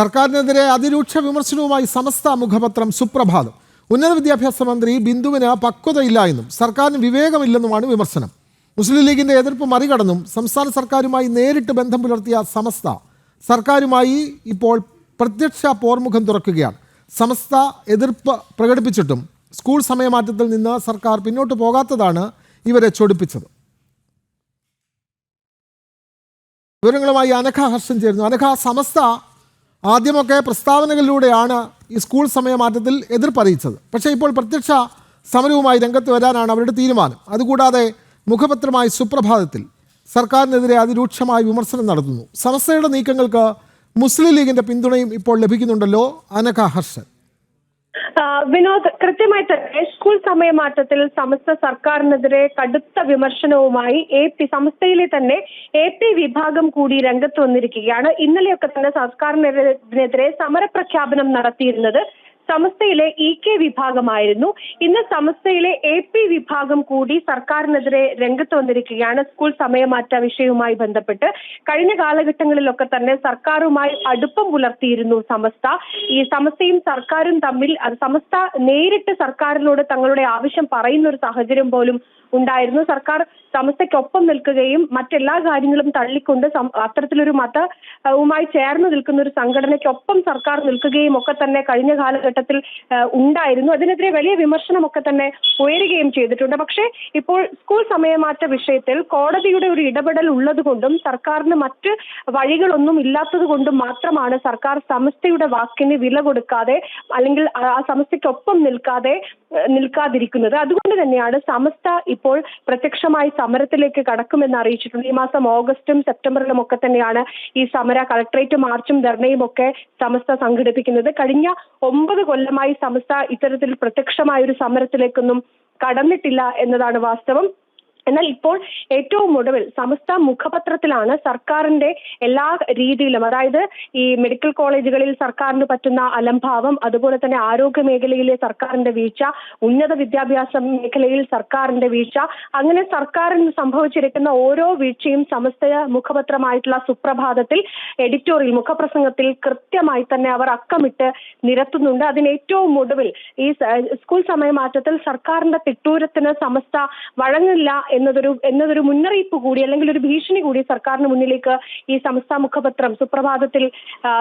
സർക്കാരിനെതിരെ അതിരൂക്ഷ വിമർശനവുമായി സമസ്ത മുഖപത്രം സുപ്രഭാതം. ഉന്നത വിദ്യാഭ്യാസ മന്ത്രി ബിന്ദുവിന് പക്വതയില്ല എന്നും സർക്കാരിന് വിവേകമില്ലെന്നുമാണ് വിമർശനം. മുസ്ലിം ലീഗിന്റെ എതിർപ്പ് മറികടന്നും സംസ്ഥാന സർക്കാരുമായി നേരിട്ട് ബന്ധം പുലർത്തിയ സമസ്ത സർക്കാരുമായി ഇപ്പോൾ പ്രത്യക്ഷ പോർമുഖം തുറക്കുകയാണ്. സമസ്ത എതിർപ്പ് പ്രകടിപ്പിച്ചിട്ടും സ്കൂൾ സമയമാറ്റത്തിൽ നിന്ന് സർക്കാർ പിന്നോട്ട് പോകാത്തതാണ് ഇവരെ ചൊടിപ്പിച്ചത്. വിവരങ്ങളുമായി അനഘ ഹർഷൻ ചേരുന്നു. അനഘ സമസ്ത ആദ്യമൊക്കെ പ്രസ്താവനകളിലൂടെയാണ് ഈ സ്കൂൾ സമയമാറ്റത്തിൽ എതിർപ്പറിയിച്ചത്. പക്ഷേ ഇപ്പോൾ പ്രത്യക്ഷ സമരവുമായി രംഗത്ത് വരാനാണ് അവരുടെ തീരുമാനം. അതുകൂടാതെ മുഖപത്രമായി സുപ്രഭാതത്തിൽ സർക്കാരിനെതിരെ അതിരൂക്ഷമായ വിമർശനം നടത്തുന്നു. സമസ്തയുടെ നീക്കങ്ങൾക്ക് മുസ്ലിം ലീഗിന്റെ പിന്തുണയും ഇപ്പോൾ ലഭിക്കുന്നുണ്ടല്ലോ അനഘ ഹർഷൻ. വിനോദ് കൃത്യമായി തന്നെ സ്കൂൾ സമയമാറ്റത്തിൽ സമസ്ത സർക്കാരിനെതിരെ കടുത്ത വിമർശനവുമായി എ പി സമസ്തയിലെ തന്നെ എ പി വിഭാഗം കൂടി രംഗത്ത് വന്നിരിക്കുകയാണ്. ഇന്നലെയൊക്കെ തന്നെ സർക്കാരിനെതിരെ സമരപ്രഖ്യാപനം നടത്തിയിരുന്നത് സമസ്തയിലെ ഇ കെ വിഭാഗമായിരുന്നു. ഇന്ന് സമസ്തയിലെ എ പി വിഭാഗം കൂടി സർക്കാരിനെതിരെ രംഗത്ത് വന്നിരിക്കുകയാണ്. സ്കൂൾ സമയമാറ്റ വിഷയവുമായി ബന്ധപ്പെട്ട് കഴിഞ്ഞ കാലഘട്ടങ്ങളിലൊക്കെ തന്നെ സർക്കാരുമായി അടുപ്പം പുലർത്തിയിരുന്നു സമസ്ത. ഈ സമസ്തയും സർക്കാരും തമ്മിൽ സമസ്ത നേരിട്ട് സർക്കാരിനോട് തങ്ങളുടെ ആവശ്യം പറയുന്ന ഒരു സാഹചര്യം പോലും ഉണ്ടായിരുന്നു. സർക്കാർ സമസ്തയ്ക്കൊപ്പം നിൽക്കുകയും മറ്റെല്ലാ കാര്യങ്ങളും തള്ളിക്കൊണ്ട് അത്തരത്തിലൊരു മതവുമായി ചേർന്ന് നിൽക്കുന്ന ഒരു സംഘടനയ്ക്കൊപ്പം സർക്കാർ നിൽക്കുകയും ഒക്കെ തന്നെ കഴിഞ്ഞ കാലഘട്ടത്തിൽ ഉണ്ടായിരുന്നു. അതിനെതിരെ വലിയ വിമർശനമൊക്കെ തന്നെ ഉയരുകയും ചെയ്തിട്ടുണ്ട്. പക്ഷേ ഇപ്പോൾ സ്കൂൾ സമയമാറ്റ വിഷയത്തിൽ കോടതിയുടെ ഒരു ഇടപെടൽ ഉള്ളതുകൊണ്ടും സർക്കാരിന് മറ്റ് വഴികളൊന്നും ഇല്ലാത്തത് കൊണ്ടും മാത്രമാണ് സർക്കാർ സമസ്തയുടെ വാക്കിന് വില കൊടുക്കാതെ അല്ലെങ്കിൽ ആ സമസ്തയ്ക്കൊപ്പം നിൽക്കാതെ നിൽക്കാതിരിക്കുന്നത്. അതുകൊണ്ട് തന്നെയാണ് സമസ്ത ഇപ്പോൾ പ്രത്യക്ഷമായി സമരത്തിലേക്ക് കടക്കുമെന്ന് അറിയിച്ചിട്ടുണ്ട്. ഈ മാസം ഓഗസ്റ്റും സെപ്റ്റംബറിലും ഒക്കെ തന്നെയാണ് ഈ സമര കളക്ടറേറ്റ് മാർച്ചും ധർണയും ഒക്കെ സമസ്ത സംഘടിപ്പിക്കുന്നത്. കഴിഞ്ഞ ഒമ്പത് കൊല്ലമായി സമസ്ത ഇത്തരത്തിൽ പ്രത്യക്ഷമായ ഒരു സമരത്തിലേക്കൊന്നും കടന്നിട്ടില്ല എന്നതാണ് വാസ്തവം. എന്നാൽ ഇപ്പോൾ ഏറ്റവും ഒടുവിൽ സമസ്ത മുഖപത്രത്തിലാണ് സർക്കാരിന്റെ എല്ലാ രീതിയിലും അതായത് ഈ മെഡിക്കൽ കോളേജുകളിൽ സർക്കാരിന് പറ്റുന്ന അലംഭാവം അതുപോലെ തന്നെ ആരോഗ്യ മേഖലയിലെ സർക്കാരിന്റെ വീഴ്ച ഉന്നത വിദ്യാഭ്യാസ മേഖലയിൽ സർക്കാരിന്റെ വീഴ്ച അങ്ങനെ സർക്കാരിന് സംഭവിച്ചിരിക്കുന്ന ഓരോ വീഴ്ചയും സമസ്ത മുഖപത്രമായിട്ടുള്ള സുപ്രഭാതത്തിൽ എഡിറ്റോറിയൽ മുഖപ്രസംഗത്തിൽ കൃത്യമായി തന്നെ അവർ അക്കമിട്ട് നിരത്തുന്നുണ്ട്. അതിന് ഏറ്റവും ഒടുവിൽ ഈ സ്കൂൾ സമയമാറ്റത്തിൽ സർക്കാരിന്റെ തിട്ടൂരത്തിന് സമസ്ത വഴങ്ങില്ല എന്നതൊരു എന്നതൊരു മുന്നറിയിപ്പ് കൂടി അല്ലെങ്കിൽ ഒരു ഭീഷണി കൂടി സർക്കാരിന് മുന്നിലേക്ക് ഈ സംസ്ഥാന മുഖപത്രം സുപ്രഭാതത്തിൽ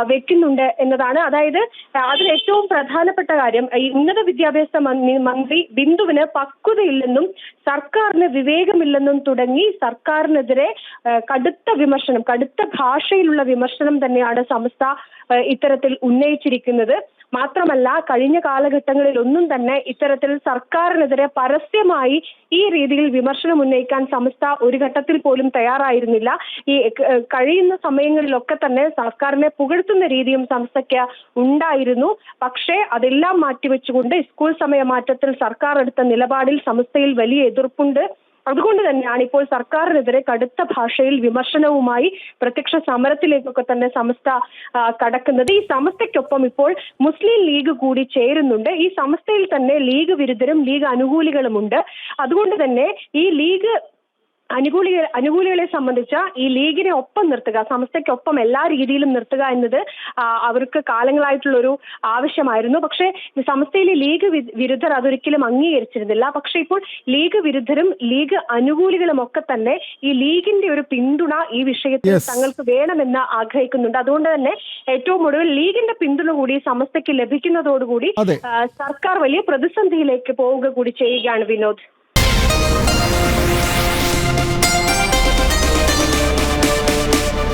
വെക്കുന്നുണ്ട് എന്നതാണ്. അതായത് അതിൽ ഏറ്റവും പ്രധാനപ്പെട്ട കാര്യം ഉന്നത വിദ്യാഭ്യാസ മന്ത്രി- ബിന്ദുവിന് പക്വതയില്ലെന്നും സർക്കാരിന് വിവേകമില്ലെന്നും തുടങ്ങി സർക്കാരിനെതിരെ കടുത്ത വിമർശനം കടുത്ത ഭാഷയിലുള്ള വിമർശനം തന്നെയാണ് സംസ്ഥ ഇത്തരത്തിൽ ഉന്നയിച്ചിരിക്കുന്നത്. മാത്രമല്ല കഴിഞ്ഞ കാലഘട്ടങ്ങളിൽ ഒന്നും തന്നെ ഇത്തരത്തിൽ സർക്കാരിനെതിരെ പരസ്യമായി ഈ രീതിയിൽ വിമർശനം ഉന്നയിക്കാൻ സംസ്ഥ ഒരു ഘട്ടത്തിൽ പോലും തയ്യാറായിരുന്നില്ല. ഈ കഴിയുന്ന സമയങ്ങളിലൊക്കെ തന്നെ സർക്കാരിനെ പുകഴ്ത്തുന്ന രീതിയും സംസ്ഥയ്ക്ക് ഉണ്ടായിരുന്നു. പക്ഷേ അതെല്ലാം മാറ്റിവെച്ചുകൊണ്ട് സ്കൂൾ സമയമാറ്റത്തിൽ സർക്കാർ എടുത്ത നിലപാടിൽ സംസ്ഥയിൽ വലിയ എതിർപ്പുണ്ട്. അതുകൊണ്ട് തന്നെയാണ് ഇപ്പോൾ സർക്കാരിനെതിരെ കടുത്ത ഭാഷയിൽ വിമർശനവുമായി പ്രത്യക്ഷ സമരത്തിലേക്കൊക്കെ തന്നെ സമസ്ത കടക്കുന്നത്. ഈ സമസ്തയ്ക്കൊപ്പം ഇപ്പോൾ മുസ്ലിം ലീഗ് കൂടി ചേരുന്നുണ്ട്. ഈ സമസ്തയിൽ തന്നെ ലീഗ് വിരുദ്ധരും ലീഗ് അനുകൂലികളുമുണ്ട്. അതുകൊണ്ട് തന്നെ ഈ ലീഗ് അനുകൂലി അനുകൂലികളെ സംബന്ധിച്ച ഈ ലീഗിനെ ഒപ്പം നിർത്തുക സംസ്ഥയ്ക്കൊപ്പം എല്ലാ രീതിയിലും നിർത്തുക എന്നത് അവർക്ക് കാലങ്ങളായിട്ടുള്ള ഒരു ആവശ്യമായിരുന്നു. പക്ഷേ സംസ്ഥയിലെ ലീഗ് വിരുദ്ധർ അതൊരിക്കലും അംഗീകരിച്ചിരുന്നില്ല. പക്ഷേ ഇപ്പോൾ ലീഗ് വിരുദ്ധരും ലീഗ് അനുകൂലികളും ഒക്കെ തന്നെ ഈ ലീഗിന്റെ ഒരു പിന്തുണ ഈ വിഷയത്തിൽ. തങ്ങൾക്ക് വേണമെന്ന് ആഗ്രഹിക്കുന്നുണ്ട്. അതുകൊണ്ട് തന്നെ ഏറ്റവും ഒടുവിൽ ലീഗിന്റെ പിന്തുണ കൂടി സമസ്തയ്ക്ക് ലഭിക്കുന്നതോടുകൂടി സർക്കാർ വലിയ പ്രതിസന്ധിയിലേക്ക് പോവുക കൂടി ചെയ്യുകയാണ് വിനോദ്.